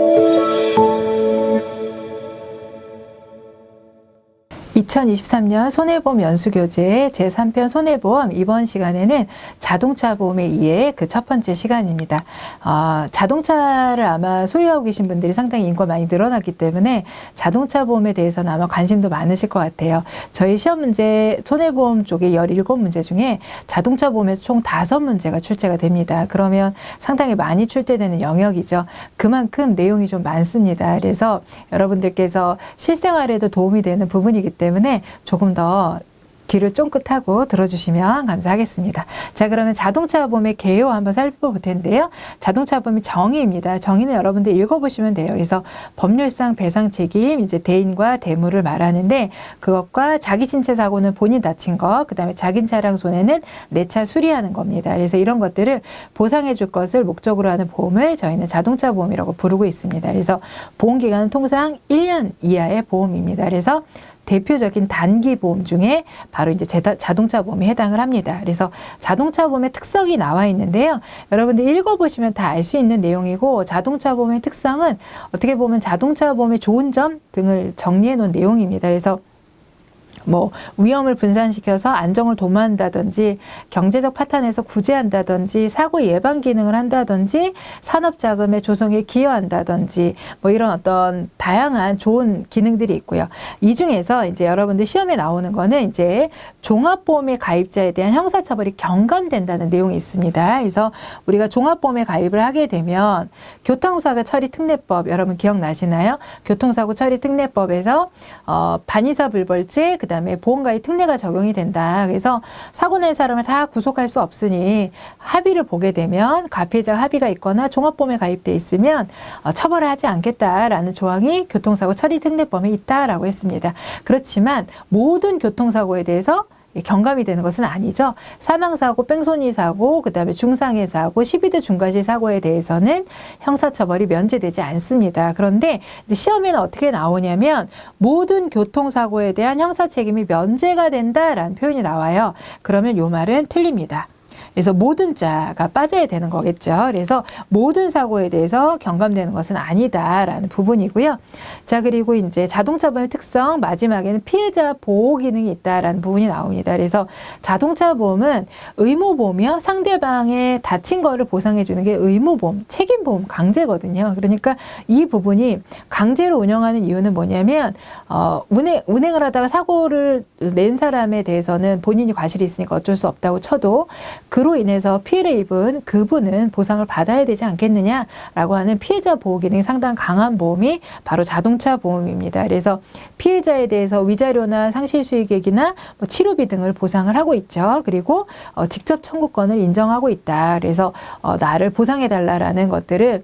Thank you. (2023년) 손해보험 연수교재 제3편 손해보험 이번 시간에는 자동차 보험에 의해 그 첫 번째 시간입니다. 아, 자동차를 아마 소유하고 계신 분들이 상당히 인구가 많이 늘어났기 때문에 자동차 보험에 대해서는 아마 관심도 많으실 것 같아요. 저희 시험 문제 손해보험 쪽에 17문제 중에 자동차 보험에서 총 5문제가 출제가 됩니다. 그러면 상당히 많이 출제되는 영역이죠. 그만큼 내용이 좀 많습니다. 그래서 여러분들께서 실생활에도 도움이 되는 부분이기 때문에 조금 더 귀를 쫑긋하고 들어주시면 감사하겠습니다. 자, 그러면 자동차 보험의 개요 한번 살펴볼 텐데요. 자동차 보험의 정의입니다. 정의는 여러분들 읽어보시면 돼요. 그래서 법률상 배상 책임, 이제 대인과 대물을 말하는데 그것과 자기 신체 사고는 본인 다친 것, 그 다음에 자기 차량 손해는 내 차 수리하는 겁니다. 그래서 이런 것들을 보상해 줄 것을 목적으로 하는 보험을 저희는 자동차 보험이라고 부르고 있습니다. 그래서 보험 기간은 통상 1년 이하의 보험입니다. 그래서 대표적인 단기 보험 중에 바로 이제 자동차 보험에 해당을 합니다. 그래서 자동차 보험의 특성이 나와 있는데요. 여러분들 읽어보시면 다 알 수 있는 내용이고 자동차 보험의 특성은 어떻게 보면 자동차 보험의 좋은 점 등을 정리해 놓은 내용입니다. 그래서 뭐 위험을 분산시켜서 안정을 도모한다든지 경제적 파탄에서 구제한다든지 사고 예방 기능을 한다든지 산업 자금의 조성에 기여한다든지 뭐 이런 어떤 다양한 좋은 기능들이 있고요. 이 중에서 이제 여러분들 시험에 나오는 거는 이제 종합보험의 가입자에 대한 형사처벌이 경감된다는 내용이 있습니다. 그래서 우리가 종합보험에 가입을 하게 되면 교통사고 처리 특례법 여러분 기억나시나요? 교통사고 처리 특례법에서 어, 반의사 불벌죄 그다음에 보험가입 특례가 적용이 된다. 그래서 사고 낸 사람을 다 구속할 수 없으니 합의를 보게 되면 가피자 합의가 있거나 종합보험에 가입돼 있으면 어, 처벌을 하지 않겠다라는 조항이 교통사고 처리 특례법에 있다라고 했습니다. 그렇지만 모든 교통사고에 대해서 경감이 되는 것은 아니죠. 사망사고, 뺑소니 사고, 그 다음에 중상해 사고, 12대 중과실 사고에 대해서는 형사처벌이 면제되지 않습니다. 그런데 이제 시험에는 어떻게 나오냐면 모든 교통사고에 대한 형사 책임이 면제가 된다라는 표현이 나와요. 그러면 요 말은 틀립니다. 그래서 모든 자가 빠져야 되는 거겠죠. 그래서 모든 사고에 대해서 경감되는 것은 아니다라는 부분이고요. 자, 그리고 이제 자동차 보험의 특성 마지막에는 피해자 보호 기능이 있다라는 부분이 나옵니다. 그래서 자동차 보험은 의무 보험이요. 상대방의 다친 거를 보상해 주는 게 의무 보험, 책임 보험, 강제거든요. 그러니까 이 부분이 강제로 운영하는 이유는 뭐냐면 어, 운행 운행을 하다가 사고를 낸 사람에 대해서는 본인이 과실이 있으니까 어쩔 수 없다고 쳐도 그로 인해서 피해를 입은 그분은 보상을 받아야 되지 않겠느냐라고 하는 피해자 보호 기능이 상당히 강한 보험이 바로 자동차 보험입니다. 그래서 피해자에 대해서 위자료나 상실 수익액이나 뭐 치료비 등을 보상을 하고 있죠. 그리고 어, 직접 청구권을 인정하고 있다. 그래서 어, 나를 보상해 달라라는 것들을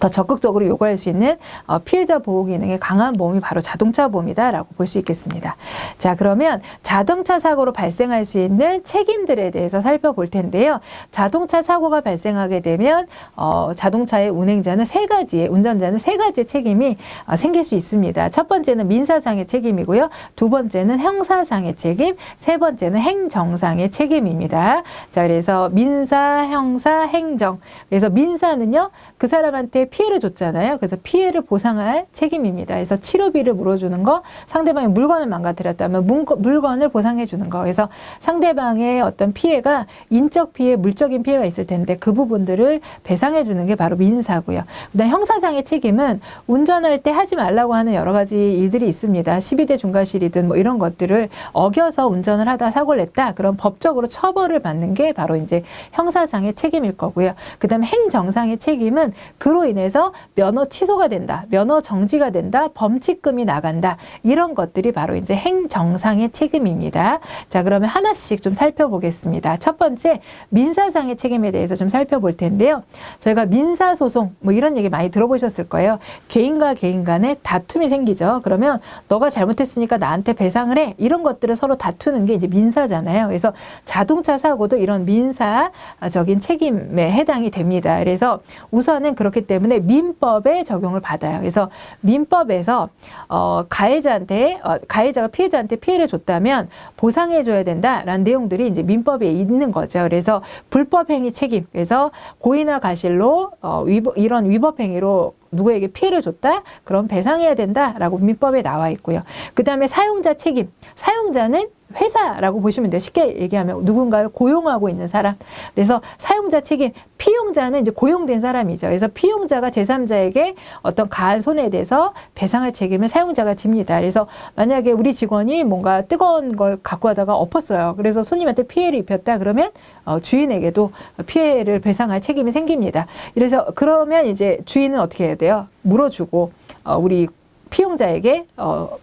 더 적극적으로 요구할 수 있는 어, 피해자 보호 기능의 강한 보험이 바로 자동차 보험이다라고 볼 수 있겠습니다. 자, 그러면 자동차 사고로 발생할 수 있는 책임들에 대해서 살펴볼 텐데요. 자동차 사고가 발생하게 되면 어, 자동차의 운행자는 세 가지의 운전자는 세 가지의 책임이 어, 생길 수 있습니다. 첫 번째는 민사상의 책임이고요. 두 번째는 형사상의 책임, 세 번째는 행정상의 책임입니다. 자, 그래서 민사, 형사, 행정. 그래서 민사는요. 그 사람한테 피해를 줬잖아요. 그래서 피해를 보상할 책임입니다. 그래서 치료비를 물어주는 거, 상대방의 물건을 망가뜨렸다면 물건을 보상해 주는 거. 그래서 상대방의 어떤 피해가 인적 피해, 물적인 피해가 있을 텐데 그 부분들을 배상해 주는 게 바로 민사고요. 그다음 형사상의 책임은 운전할 때 하지 말라고 하는 여러 가지 일들이 있습니다. 12대 중과실이든 뭐 이런 것들을 어겨서 운전을 하다 사고를 냈다. 그럼 법적으로 처벌을 받는 게 바로 이제 형사상의 책임일 거고요. 그다음에 행정상의 책임은 그로 인해 서 면허 취소가 된다, 면허 정지가 된다, 범칙금이 나간다 이런 것들이 바로 이제 행정상의 책임입니다. 자 그러면 하나씩 좀 살펴보겠습니다. 첫 번째 민사상의 책임에 대해서 좀 살펴볼 텐데요. 저희가 민사 소송 뭐 이런 얘기 많이 들어보셨을 거예요. 개인과 개인 간에 다툼이 생기죠. 그러면 너가 잘못했으니까 나한테 배상을 해 이런 것들을 서로 다투는 게 이제 민사잖아요. 그래서 자동차 사고도 이런 민사적인 책임에 해당이 됩니다. 그래서 우선은 그렇기 때문에 민법에 적용을 받아요. 그래서 민법에서 어, 가해자한테 어, 가해자가 피해자한테 피해를 줬다면 보상해 줘야 된다라는 내용들이 이제 민법에 있는 거죠. 그래서 불법 행위 책임. 그래서 고의나 가실로 어, 위법, 이런 위법 행위로 누구에게 피해를 줬다? 그럼 배상해야 된다라고 민법에 나와 있고요. 그 다음에 사용자 책임. 사용자는 회사라고 보시면 돼요. 쉽게 얘기하면 누군가를 고용하고 있는 사람. 그래서 사용자 책임, 피용자는 이제 고용된 사람이죠. 그래서 피용자가 제3자에게 어떤 가한 손해에 대해서 배상할 책임을 사용자가 집니다. 그래서 만약에 우리 직원이 뭔가 뜨거운 걸 갖고 하다가 엎었어요. 그래서 손님한테 피해를 입혔다 그러면 어, 주인에게도 피해를 배상할 책임이 생깁니다. 그래서 그러면 이제 주인은 어떻게 해야 돼요? 물어주고 어, 우리 피용자에게 어,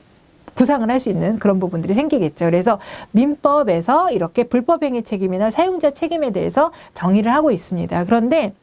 구상을 할 수 있는 그런 부분들이 생기겠죠. 그래서 민법에서 이렇게 불법행위 책임이나 사용자 책임에 대해서 정의를 하고 있습니다. 그런데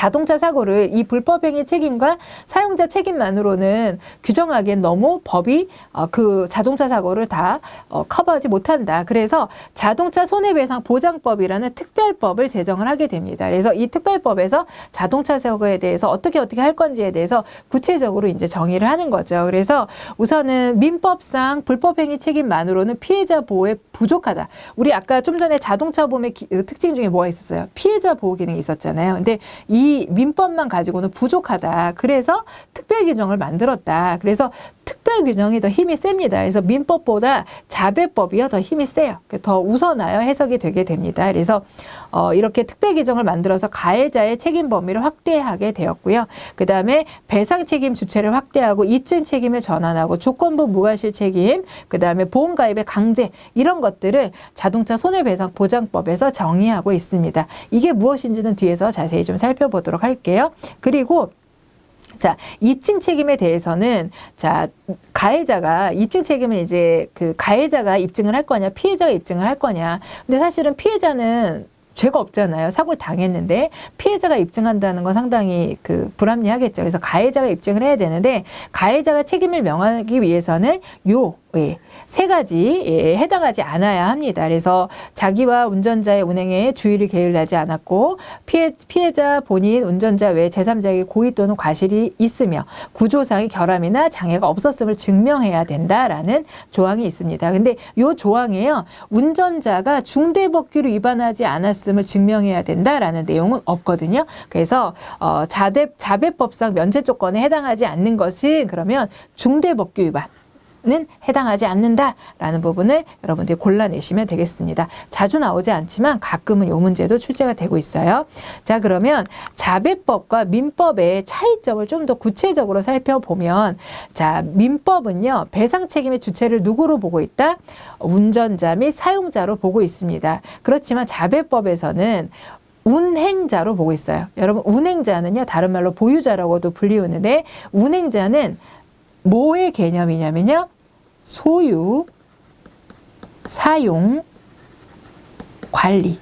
자동차 사고를 이 불법행위 책임과 사용자 책임만으로는 규정하기엔 너무 법이 어, 그 자동차 사고를 다 어, 커버하지 못한다. 그래서 자동차 손해배상 보장법이라는 특별법을 제정을 하게 됩니다. 그래서 이 특별법에서 자동차 사고에 대해서 어떻게 어떻게 할 건지에 대해서 구체적으로 이제 정의를 하는 거죠. 그래서 우선은 민법상 불법행위 책임만으로는 피해자 보호에 부족하다. 우리 아까 좀 전에 자동차 보험의 기- 그 특징 중에 뭐가 있었어요? 피해자 보호 기능이 있었잖아요. 근데 이 민법만 가지고는 부족하다. 그래서 특별 규정을 만들었다. 그래서 특별 규정이 더 힘이 셉니다. 그래서 민법보다 자배법이요 더 힘이 세요. 더 우선하여 해석이 되게 됩니다. 그래서 어, 이렇게 특별 규정을 만들어서 가해자의 책임 범위를 확대하게 되었고요. 그 다음에 배상 책임 주체를 확대하고 입증 책임을 전환하고 조건부 무과실 책임, 그 다음에 보험 가입의 강제 이런 것들을 자동차 손해배상 보장법에서 정의하고 있습니다. 이게 무엇인지는 뒤에서 자세히 좀 살펴보도록 할게요. 그리고 자, 입증 책임에 대해서는 자, 가해자가 입증 책임은 이제 그 가해자가 입증을 할 거냐, 피해자가 입증을 할 거냐. 근데 사실은 피해자는 죄가 없잖아요. 사고를 당했는데 피해자가 입증한다는 건 상당히 그 불합리하겠죠. 그래서 가해자가 입증을 해야 되는데 가해자가 책임을 명하기 위해서는 요 예, 세 가지에 해당하지 않아야 합니다. 그래서 자기와 운전자의 운행에 주의를 게을리하지 않았고 피해, 피해자 본인 운전자 외 제3자에게 고의 또는 과실이 있으며 구조상의 결함이나 장애가 없었음을 증명해야 된다라는 조항이 있습니다. 근데 요 조항에요. 운전자가 중대법규를 위반하지 않았음을 증명해야 된다라는 내용은 없거든요. 그래서 어, 자대, 자배법상 면제 조건에 해당하지 않는 것은 그러면 중대법규 위반 는 해당하지 않는다라는 부분을 여러분들이 골라내시면 되겠습니다. 자주 나오지 않지만 가끔은 이 문제도 출제가 되고 있어요. 자 그러면 자배법과 민법의 차이점을 좀 더 구체적으로 살펴보면 자 민법은요 배상 책임의 주체를 누구로 보고 있다? 운전자 및 사용자로 보고 있습니다. 그렇지만 자배법에서는 운행자로 보고 있어요. 여러분 운행자는요 다른 말로 보유자라고도 불리우는데 운행자는 뭐의 개념이냐면요. 소유, 사용, 관리.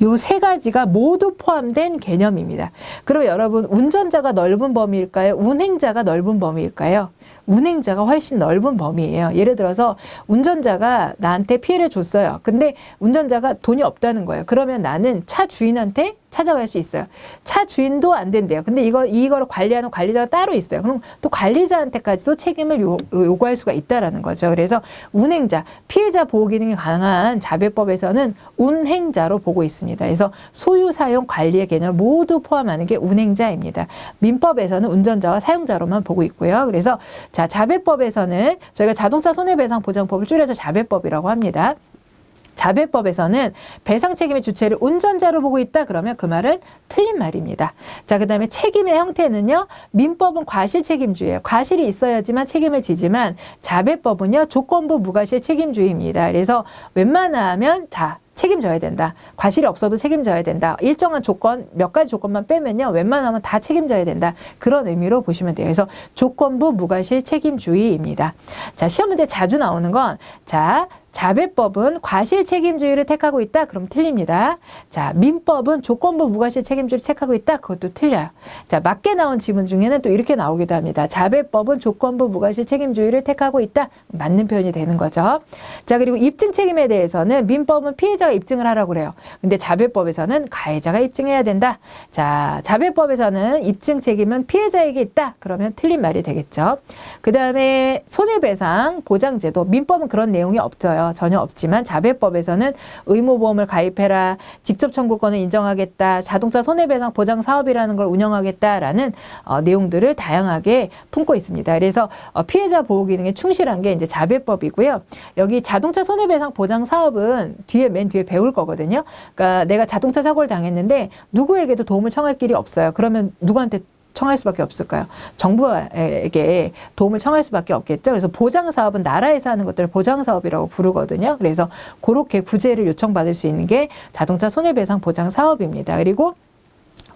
요 세 가지가 모두 포함된 개념입니다. 그럼 여러분, 운전자가 넓은 범위일까요? 운행자가 넓은 범위일까요? 운행자가 훨씬 넓은 범위예요. 예를 들어서 운전자가 나한테 피해를 줬어요. 근데 운전자가 돈이 없다는 거예요. 그러면 나는 차 주인한테 찾아갈 수 있어요. 차 주인도 안 된대요. 근데 이거 이거를 관리하는 관리자가 따로 있어요. 그럼 또 관리자한테까지도 책임을 요, 요구할 수가 있다라는 거죠. 그래서 운행자, 피해자 보호 기능이 강한 자배법에서는 운행자로 보고 있습니다. 그래서 소유, 사용, 관리의 개념을 모두 포함하는 게 운행자입니다. 민법에서는 운전자와 사용자로만 보고 있고요. 그래서 자, 자배법에서는 저희가 자동차 손해배상 보장법을 줄여서 자배법이라고 합니다. 자배법에서는 배상 책임의 주체를 운전자로 보고 있다 그러면 그 말은 틀린 말입니다. 자, 그다음에 책임의 형태는요. 민법은 과실 책임주의예요. 과실이 있어야지만 책임을 지지만 자배법은요. 조건부 무과실 책임주의입니다. 그래서 웬만하면 자 책임져야 된다. 과실이 없어도 책임져야 된다. 일정한 조건, 몇 가지 조건만 빼면요. 웬만하면 다 책임져야 된다. 그런 의미로 보시면 돼요. 그래서 조건부 무과실 책임주의입니다. 자, 시험 문제 자주 나오는 건, 자, 자배법은 과실 책임주의를 택하고 있다? 그럼 틀립니다. 자, 민법은 조건부 무과실 책임주의를 택하고 있다? 그것도 틀려요. 자, 맞게 나온 지문 중에는 또 이렇게 나오기도 합니다. 자배법은 조건부 무과실 책임주의를 택하고 있다? 맞는 표현이 되는 거죠. 자, 그리고 입증 책임에 대해서는 민법은 피해자 피해자가 입증을 하라고 그래요. 근데 자배법에서는 가해자가 입증해야 된다. 자, 자배법에서는 입증 책임은 피해자에게 있다. 그러면 틀린 말이 되겠죠. 그 다음에 손해배상 보장제도 민법은 그런 내용이 없 어요. 전혀 없지만 자배법에서는 의무보험을 가입해라. 직접 청구권을 인정하겠다. 자동차 손해배상 보장 사업이라는 걸 운영하겠다라는 어, 내용들을 다양하게 품고 있습니다. 그래서 어, 피해자 보호 기능에 충실한 게 이제 자배법이고요. 여기 자동차 손해배상 보장 사업은 뒤에 맨 뒤에 배울 거거든요. 그러니까 내가 자동차 사고를 당했는데 누구에게도 도움을 청할 길이 없어요. 그러면 누구한테 청할 수밖에 없을까요? 정부에게 도움을 청할 수밖에 없겠죠. 그래서 보장 사업은 나라에서 하는 것들을 보장 사업이라고 부르거든요. 그래서 그렇게 구제를 요청받을 수 있는 게 자동차 손해배상 보장 사업입니다. 그리고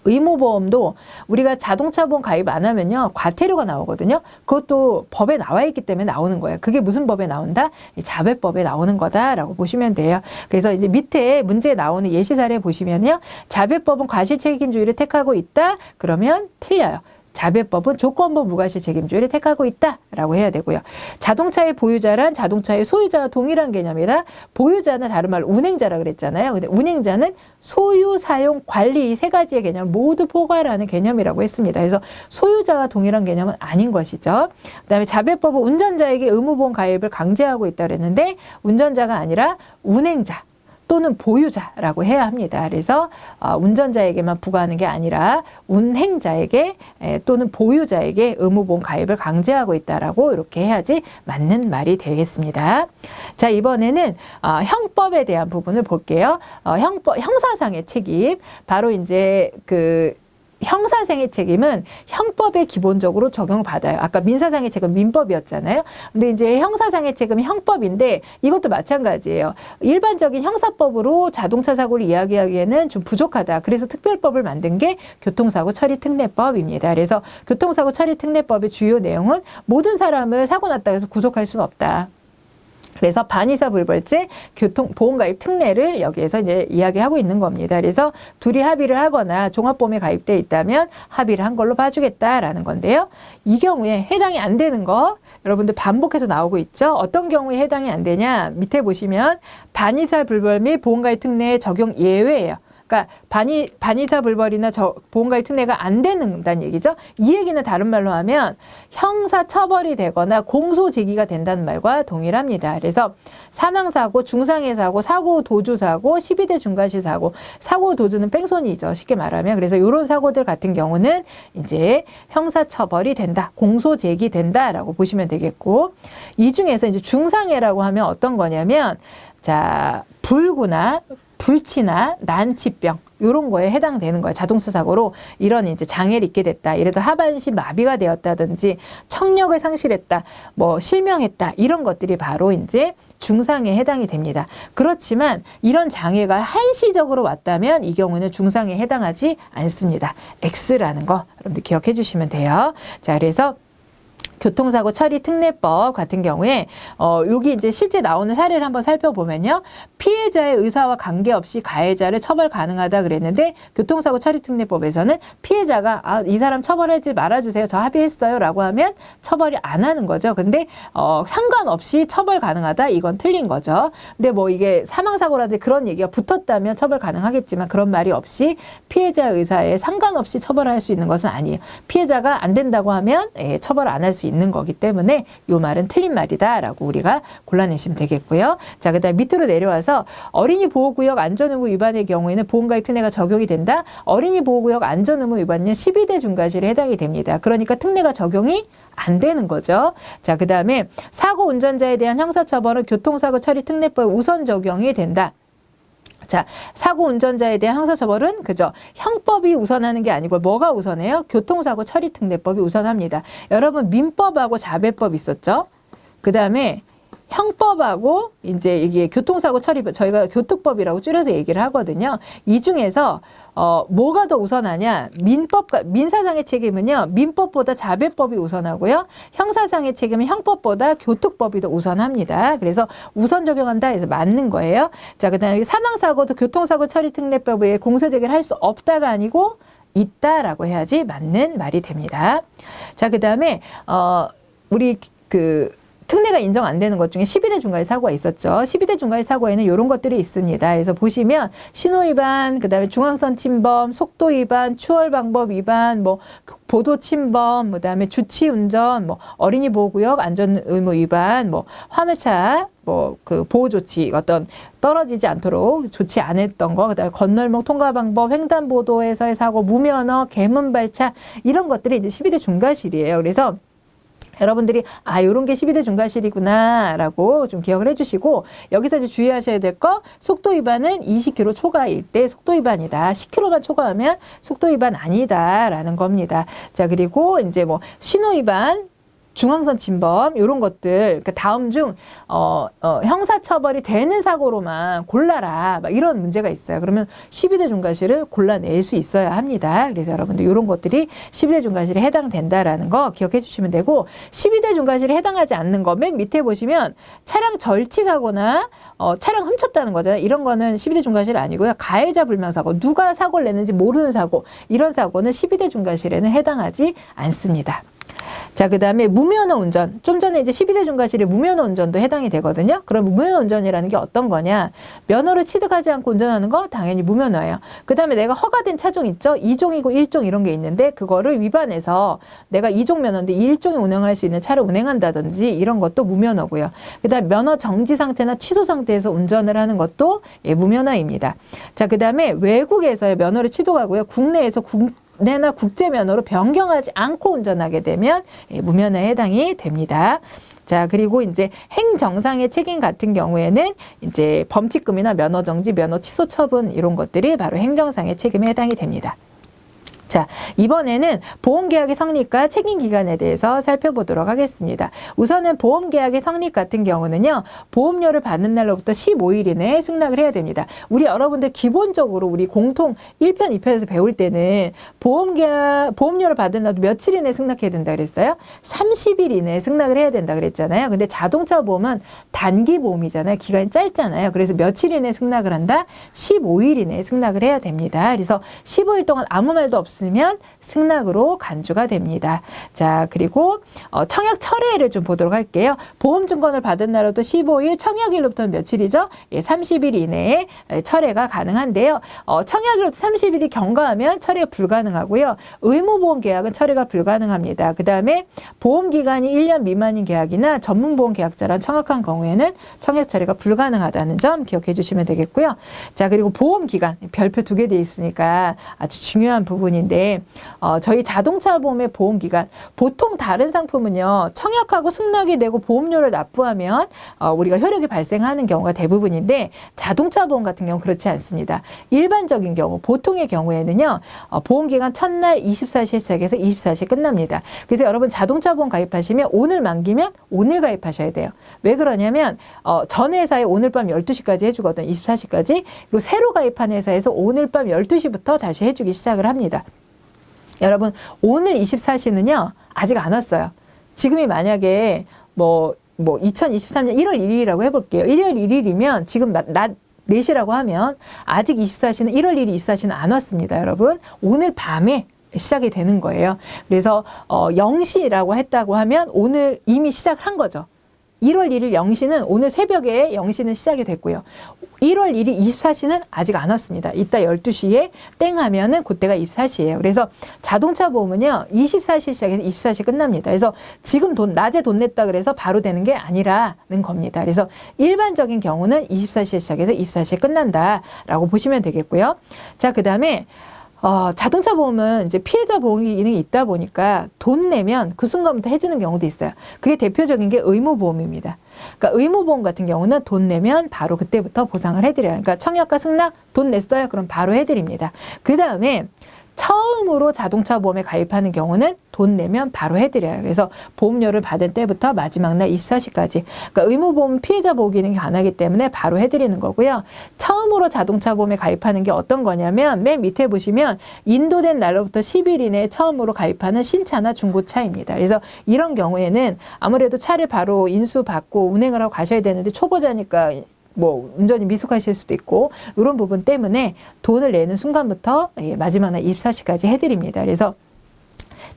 의무보험도 우리가 자동차 보험 가입 안 하면요 과태료가 나오거든요. 그것도 법에 나와 있기 때문에 나오는 거예요. 그게 무슨 법에 나온다? 이 자배법에 나오는 거다라고 보시면 돼요. 그래서 이제 밑에 문제에 나오는 예시 사례 보시면요 자배법은 과실 책임주의를 택하고 있다. 그러면 틀려요. 자배법은 조건부 무과실 책임주의를 택하고 있다라고 해야 되고요. 자동차의 보유자란 자동차의 소유자와 동일한 개념이다. 보유자는 다른 말로 운행자라 그랬잖아요. 근데 운행자는 소유, 사용, 관리 이 세 가지의 개념을 모두 포괄하는 개념이라고 했습니다. 그래서 소유자와 동일한 개념은 아닌 것이죠. 그다음에 자배법은 운전자에게 의무보험 가입을 강제하고 있다 그랬는데 운전자가 아니라 운행자 또는 보유자라고 해야 합니다. 그래서 어, 운전자에게만 부과하는 게 아니라 운행자에게 에, 또는 보유자에게 의무보험 가입을 강제하고 있다라고 이렇게 해야지 맞는 말이 되겠습니다. 자 이번에는 어, 형법에 대한 부분을 볼게요. 어, 형법 형사상의 책임 바로 이제 그 형사상의 책임은 형법에 기본적으로 적용을 받아요. 아까 민사상의 책임은 민법이었잖아요. 근데 이제 형사상의 책임은 형법인데 이것도 마찬가지예요. 일반적인 형사법으로 자동차 사고를 이야기하기에는 좀 부족하다. 그래서 특별법을 만든 게 교통사고 처리 특례법입니다. 그래서 교통사고 처리 특례법의 주요 내용은 모든 사람을 사고 났다 해서 구속할 수는 없다. 그래서 반의사 불벌죄 교통 보험가입 특례를 여기에서 이제 이야기하고 있는 겁니다. 그래서 둘이 합의를 하거나 종합보험에 가입돼 있다면 합의를 한 걸로 봐주겠다라는 건데요. 이 경우에 해당이 안 되는 거 여러분들 반복해서 나오고 있죠. 어떤 경우에 해당이 안 되냐 밑에 보시면 반의사 불벌 및 보험가입 특례 적용 예외예요. 그러니까 반이 반의사 불벌이나 저 보험가입 특례가 안 되는다는 얘기죠. 이 얘기는 다른 말로 하면 형사 처벌이 되거나 공소 제기가 된다는 말과 동일합니다. 그래서 사망 사고, 중상해 사고, 사고 도주 사고, 12대 중과실 사고, 사고 도주는 뺑소니죠. 쉽게 말하면 그래서 이런 사고들 같은 경우는 이제 형사 처벌이 된다, 공소 제기 된다라고 보시면 되겠고 이 중에서 이제 중상해라고 하면 어떤 거냐면 자 불구나 불치나 난치병 이런 거에 해당되는 거예요. 자동차 사고로 이런 이제 장애를 입게 됐다. 들어 하반신 마비가 되었다든지 청력을 상실했다. 뭐 실명했다. 이런 것들이 바로 이제 중상에 해당이 됩니다. 그렇지만 이런 장애가 한시적으로 왔다면 이 경우는 중상에 해당하지 않습니다. X라는 거 여러분들 기억해 주시면 돼요. 자, 그래서 교통사고 처리 특례법 같은 경우에 어 여기 이제 실제 나오는 사례를 한번 살펴보면요. 피해자의 의사와 관계없이 가해자를 처벌 가능하다 그랬는데 교통사고 처리 특례법에서는 피해자가 아, 이 사람 처벌하지 말아 주세요. 저 합의했어요라고 하면 처벌이 안 하는 거죠. 근데 어 상관없이 처벌 가능하다 이건 틀린 거죠. 근데 뭐 이게 사망 사고라든지 그런 얘기가 붙었다면 처벌 가능하겠지만 그런 말이 없이 피해자 의사에 상관없이 처벌할 수 있는 것은 아니에요. 피해자가 안 된다고 하면 예, 처벌 안 할 수 거기 때문에 요 말은 틀린 말이다라고 우리가 골라내시면 되겠고요. 자, 그다음 밑으로 내려와서 어린이 보호구역 안전의무 위반의 경우에는 보험가입 특례가 적용이 된다. 어린이 보호구역 안전의무 위반은 12대 중과실에 해당이 됩니다. 그러니까 특례가 적용이 안 되는 거죠. 자, 그 다음에 사고 운전자에 대한 형사처벌은 교통사고 처리 특례법 우선 적용이 된다. 자, 사고 운전자에 대한 형사처벌은 그죠? 형법이 우선하는 게 아니고 뭐가 우선해요? 교통사고 처리 특례법이 우선합니다. 여러분 민법하고 자배법 있었죠? 그 다음에 형법하고 이제 이게 교통사고 처리법 저희가 교특법이라고 줄여서 얘기를 하거든요. 이 중에서 어 뭐가 더 우선하냐? 민법과 민사상의 책임은요. 민법보다 자배법이 우선하고요. 형사상의 책임은 형법보다 교특법이 더 우선합니다. 그래서 우선 적용한다 해서 맞는 거예요. 자, 그다음에 사망 사고도 교통사고 처리 특례법에 공소 제기를 할 수 없다가 아니고 있다라고 해야지 맞는 말이 됩니다. 자, 그다음에 어 우리 그 특례가 인정 안 되는 것 중에 12대 중과실 사고가 있었죠. 12대 중과실 사고에는 이런 것들이 있습니다. 그래서 보시면 신호 위반, 그다음에 중앙선 침범, 속도 위반, 추월 방법 위반, 뭐 보도 침범, 그다음에 주치 운전, 뭐 어린이 보호구역 안전 의무 위반, 뭐 화물차 뭐 그 보호 조치 어떤 떨어지지 않도록 안 했던 거, 그다음에 건널목 통과 방법, 횡단 보도에서의 사고, 무면허, 개문 발차 이런 것들이 이제 12대 중과실이에요. 그래서 여러분들이 아 요런 게 12대 중과실이구나라고 좀 기억을 해주시고 여기서 이제 주의하셔야 될 거 속도 위반은 20km 초과일 때 속도 위반이다. 10km만 초과하면 속도 위반 아니다라는 겁니다. 자 그리고 이제 뭐 신호 위반 중앙선 침범 이런 것들 그 다음 중 어, 어, 형사처벌이 되는 사고로만 골라라 막 이런 문제가 있어요. 그러면 12대 중과실을 골라낼 수 있어야 합니다. 그래서 여러분들 이런 것들이 12대 중과실에 해당된다라는 거 기억해 주시면 되고 12대 중과실에 해당하지 않는 거 맨 밑에 보시면 차량 절치 사고나 어, 차량 훔쳤다는 거잖아요. 이런 거는 12대 중과실 아니고요. 가해자 불명 사고 누가 사고를 냈는지 모르는 사고 이런 사고는 12대 중과실에는 해당하지 않습니다. 자, 그 다음에 무면허 운전. 좀 전에 이제 12대 중과실에 무면허 운전도 해당이 되거든요. 그럼 무면허 운전이라는 게 어떤 거냐? 면허를 취득하지 않고 운전하는 거 당연히 무면허예요. 그 다음에 내가 허가된 차종 있죠? 2종이고 1종 이런 게 있는데 그거를 위반해서 내가 2종 면허인데 1종에 운행할 수 있는 차를 운행한다든지 이런 것도 무면허고요. 그 다음에 면허 정지 상태나 취소 상태에서 운전을 하는 것도 예, 무면허입니다. 자, 그 다음에 외국에서의 면허를 취득하고요. 국내에서 국, 내나 국제 면허로 변경하지 않고 운전하게 되면 예, 무면허에 해당이 됩니다. 자, 그리고 이제 행정상의 책임 같은 경우에는 이제 범칙금이나 면허 정지, 면허 취소 처분 이런 것들이 바로 행정상의 책임에 해당이 됩니다. 자, 이번에는 보험계약의 성립과 책임기간에 대해서 살펴보도록 하겠습니다. 우선은 보험계약의 성립 같은 경우는요, 보험료를 받는 날로부터 15일 이내에 승낙을 해야 됩니다. 우리 여러분들 기본적으로 우리 공통 1편, 2편에서 배울 때는 보험계약, 보험료를 받은 날도 며칠 이내에 승낙해야 된다 그랬어요? 30일 이내에 승낙을 해야 된다 그랬잖아요. 근데 자동차 보험은 단기 보험이잖아요. 기간이 짧잖아요. 그래서 며칠 이내에 승낙을 한다? 15일 이내에 승낙을 해야 됩니다. 그래서 15일 동안 아무 말도 없 으면 승낙으로 간주가 됩니다. 자, 그리고 어, 청약 철회를 좀 보도록 할게요. 보험 증권을 받은 날로부터 15일, 청약일로부터 며칠이죠? 예, 30일 이내에 철회가 가능한데요. 어, 청약일로부터 30일이 경과하면 철회가 불가능하고요. 의무보험 계약은 철회가 불가능합니다. 그 다음에 보험 기간이 1년 미만인 계약이나 전문보험 계약자란 청약한 경우에는 청약 처리가 불가능하다는 점 기억해 주시면 되겠고요. 자, 그리고 보험 기간 별표 두 개 돼 있으니까 아주 중요한 부분 인데 어, 저희 자동차 보험의 보험 기간 보통 다른 상품은요. 청약하고 승낙이 되고 보험료를 납부하면 어, 우리가 효력이 발생하는 경우가 대부분인데 자동차 보험 같은 경우 그렇지 않습니다. 일반적인 경우 보통의 경우에는요. 어, 보험 기간 첫날 24시에 시작해서 24시에 끝납니다. 그래서 여러분 자동차 보험 가입하시면 오늘 만기면 오늘 가입하셔야 돼요. 왜 그러냐면 어, 전 회사에 오늘 밤 12시까지 해주거든. 24시까지. 그리고 새로 가입한 회사에서 오늘 밤 12시부터 다시 해주기 시작을 합니다. 여러분 오늘 24시는요. 아직 안 왔어요. 지금이 만약에 뭐, 뭐 2023년 1월 1일이라고 해볼게요. 1월 1일이면 지금 낮, 낮 4시라고 하면 아직 24시는 1월 1일 24시는 안 왔습니다. 여러분 오늘 밤에 시작이 되는 거예요. 그래서 어 0시라고 했다고 하면 오늘 이미 시작한 거죠. 1월 1일 0시는 오늘 새벽에 0시는 시작이 됐고요. 1월 1일 24시는 아직 안 왔습니다. 이따 12시에 땡 하면은 그때가 24시예요. 그래서 자동차 보험은요. 24시 시작해서 24시 끝납니다. 그래서 지금 돈 낮에 돈 냈다 그래서 바로 되는 게 아니라는 겁니다. 그래서 일반적인 경우는 24시에 시작해서 24시에 끝난다라고 보시면 되겠고요. 자, 그다음에 어, 자동차 보험은 이제 피해자 보험 기능이 있다 보니까 돈 내면 그 순간부터 해주는 경우도 있어요. 그게 대표적인 게 의무보험입니다. 그러니까 의무보험 같은 경우는 돈 내면 바로 그때부터 보상을 해드려요. 그러니까 청약과 승낙 돈 냈어요? 그럼 바로 해드립니다. 그 다음에 처음으로 자동차 보험에 가입하는 경우는 돈 내면 바로 해드려요. 그래서 보험료를 받을 때부터 마지막 날 24시까지. 그러니까 의무보험 피해자 보호 기능이 가능하기 때문에 바로 해드리는 거고요. 처음으로 자동차 보험에 가입하는 게 어떤 거냐면 맨 밑에 보시면 인도된 날로부터 10일 이내에 처음으로 가입하는 신차나 중고차입니다. 그래서 이런 경우에는 아무래도 차를 바로 인수받고 운행을 하고 가셔야 되는데 초보자니까 뭐 운전이 미숙하실 수도 있고 이런 부분 때문에 돈을 내는 순간부터 예, 마지막 날 24시까지 해드립니다. 그래서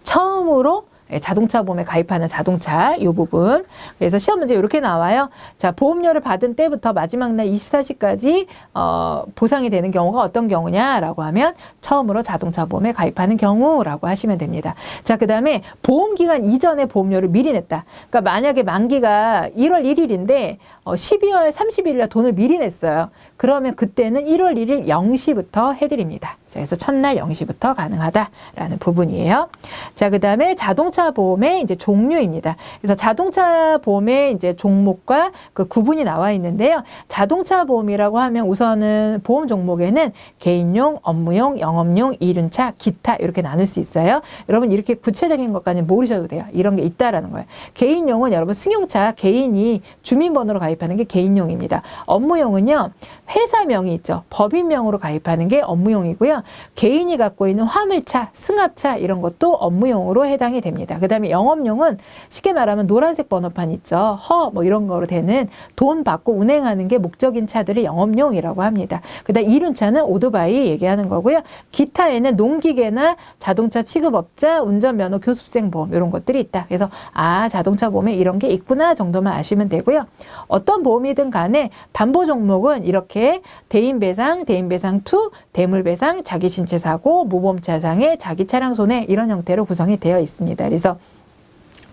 처음으로 예, 자동차 보험에 가입하는 자동차 이 부분. 그래서 시험 문제 이렇게 나와요. 자, 보험료를 받은 때부터 마지막 날 24시까지 어, 보상이 되는 경우가 어떤 경우냐라고 하면 처음으로 자동차 보험에 가입하는 경우라고 하시면 됩니다. 자, 그다음에 보험 기간 이전에 보험료를 미리 냈다. 그러니까 만약에 만기가 1월 1일인데 어, 12월 30일 날 돈을 미리 냈어요. 그러면 그때는 1월 1일 0시부터 해 드립니다. 자, 그래서 첫날 0시부터 가능하다라는 부분이에요. 자, 그 다음에 자동차 보험의 이제 종류입니다. 그래서 자동차 보험의 이제 종목과 그 구분이 나와 있는데요. 자동차 보험이라고 하면 우선은 보험 종목에는 개인용, 업무용, 영업용, 이륜차, 기타 이렇게 나눌 수 있어요. 여러분 이렇게 구체적인 것까지는 모르셔도 돼요. 이런 게 있다라는 거예요. 개인용은 여러분 승용차 개인이 주민번호로 가입하는 게 개인용입니다. 업무용은요. 회사명이 있죠. 법인명으로 가입하는 게 업무용이고요. 개인이 갖고 있는 화물차, 승합차 이런 것도 업무용으로 해당이 됩니다. 그 다음에 영업용은 쉽게 말하면 노란색 번호판 있죠. 허 뭐 이런 거로 되는 돈 받고 운행하는 게 목적인 차들을 영업용이라고 합니다. 그 다음 이륜차는 오토바이 얘기하는 거고요. 기타에는 농기계나 자동차 취급업자, 운전면허, 교습생 보험 이런 것들이 있다. 그래서 아 자동차 보험에 이런 게 있구나 정도만 아시면 되고요. 어떤 보험이든 간에 담보 종목은 이렇게 대인배상, 대인배상 2, 대물배상, 자기 신체 사고, 모범 차 상해, 자기 차량 손해 이런 형태로 구성이 되어 있습니다. 그래서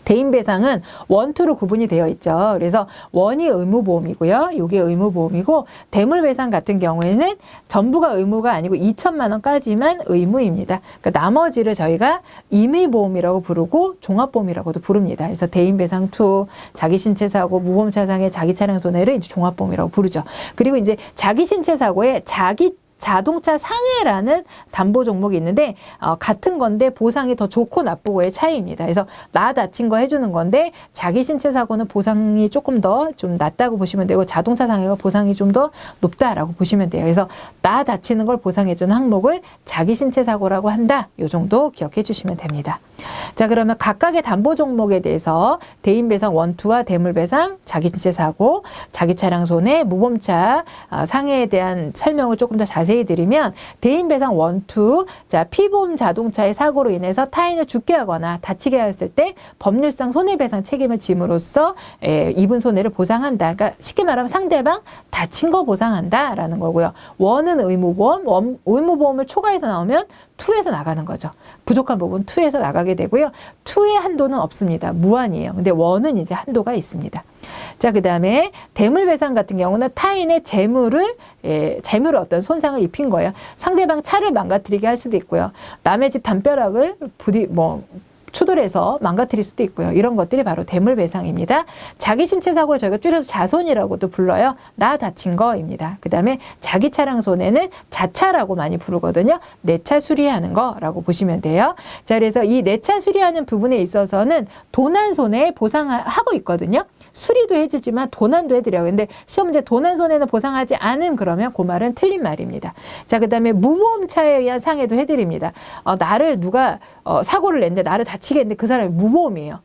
대인 배상은 원투로 구분이 되어 있죠. 그래서 원이 의무보험이고요. 요게 의무보험이고 대물 배상 같은 경우에는 전부가 의무가 아니고 2천만 원까지만 의무입니다. 그러니까 나머지를 저희가 임의보험이라고 부르고 종합보험이라고도 부릅니다. 그래서 대인 배상 투, 자기 신체 사고, 무보험 차 상해, 자기 차량 손해를 이제 종합보험이라고 부르죠. 그리고 이제 자기 신체 사고에 자기 자동차 상해라는 담보 종목이 있는데 어, 같은 건데 보상이 더 좋고 나쁘고의 차이입니다. 그래서 나 다친 거 해주는 건데 자기 신체 사고는 보상이 조금 더 좀 낮다고 보시면 되고 자동차 상해가 보상이 좀 더 높다라고 보시면 돼요. 그래서 나 다치는 걸 보상해주는 항목을 자기 신체 사고라고 한다. 요 정도 기억해 주시면 됩니다. 자 그러면 각각의 담보 종목에 대해서 대인 배상 원투와 대물 배상, 자기 신체 사고, 자기 차량 손해, 무범차 아, 상해에 대한 설명을 조금 더 자세히 드리면 대인 배상 원투, 자 피보험 자동차의 사고로 인해서 타인을 죽게 하거나 다치게 하였을 때 법률상 손해 배상 책임을 짐으로써 에, 입은 손해를 보상한다. 그러니까 쉽게 말하면 상대방 다친 거 보상한다라는 거고요. 원은 의무보험, 원, 의무보험을 초과해서 나오면 투에서 나가는 거죠. 부족한 부분 투에서 나가게 되고요. 투의 한도는 없습니다. 무한이에요. 근데 원은 이제 한도가 있습니다. 자, 그 다음에 대물배상 같은 경우는 타인의 재물을, 예, 재물을 어떤 손상을 입힌 거예요. 상대방 차를 망가뜨리게 할 수도 있고요. 남의 집 담벼락을 부디, 뭐, 추돌해서 망가뜨릴 수도 있고요. 이런 것들이 바로 대물배상입니다. 자기 신체 사고를 저희가 줄여서 자손이라고도 불러요. 나 다친 거입니다. 그 다음에 자기 차량 손해는 자차라고 많이 부르거든요. 내 차 수리하는 거라고 보시면 돼요. 자, 그래서 이 내 차 수리하는 부분에 있어서는 도난 손해 보상하고 있거든요. 수리도 해주지만 도난도 해드려요. 근데 시험 문제 도난 손해는 보상하지 않음 그러면 그 말은 틀린 말입니다. 자, 그 다음에 무보험차에 의한 상해도 해드립니다. 어, 나를 누가 어, 사고를 냈는데 나를 다치게 했는데 그 사람이 무보험이에요.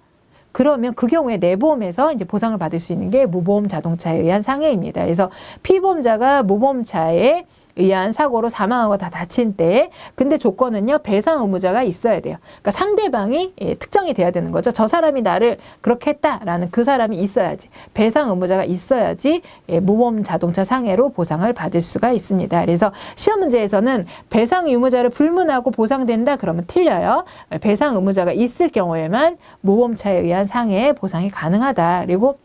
그러면 그 경우에 내보험에서 이제 보상을 받을 수 있는 게 무보험 자동차에 의한 상해입니다. 그래서 피보험자가 무보험차에 의한 사고로 사망하고 다 다친 때 근데 조건은요 배상 의무자가 있어야 돼요. 그러니까 상대방이 예, 특정이 돼야 되는 거죠. 저 사람이 나를 그렇게 했다라는 그 사람이 있어야지 배상 의무자가 있어야지 예, 무보험 자동차 상해로 보상을 받을 수가 있습니다. 그래서 시험 문제에서는 배상 의무자를 불문하고 보상된다 그러면 틀려요. 배상 의무자가 있을 경우에만 무보험차에 의한 상해 보상이 가능하다. 그리고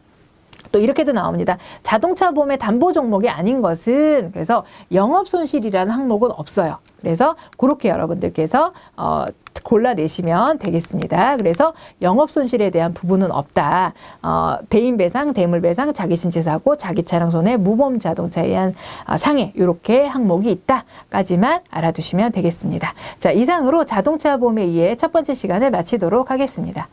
또 이렇게도 나옵니다. 자동차 보험의 담보 종목이 아닌 것은 그래서 영업 손실이라는 항목은 없어요. 그래서 그렇게 여러분들께서 어, 골라내시면 되겠습니다. 그래서 영업 손실에 대한 부분은 없다. 어, 대인 배상, 대물 배상, 자기 신체 사고, 자기 차량 손해, 무보험 자동차에 의한 어, 상해 이렇게 항목이 있다까지만 알아두시면 되겠습니다. 자 이상으로 자동차 보험에 의해 첫 번째 시간을 마치도록 하겠습니다.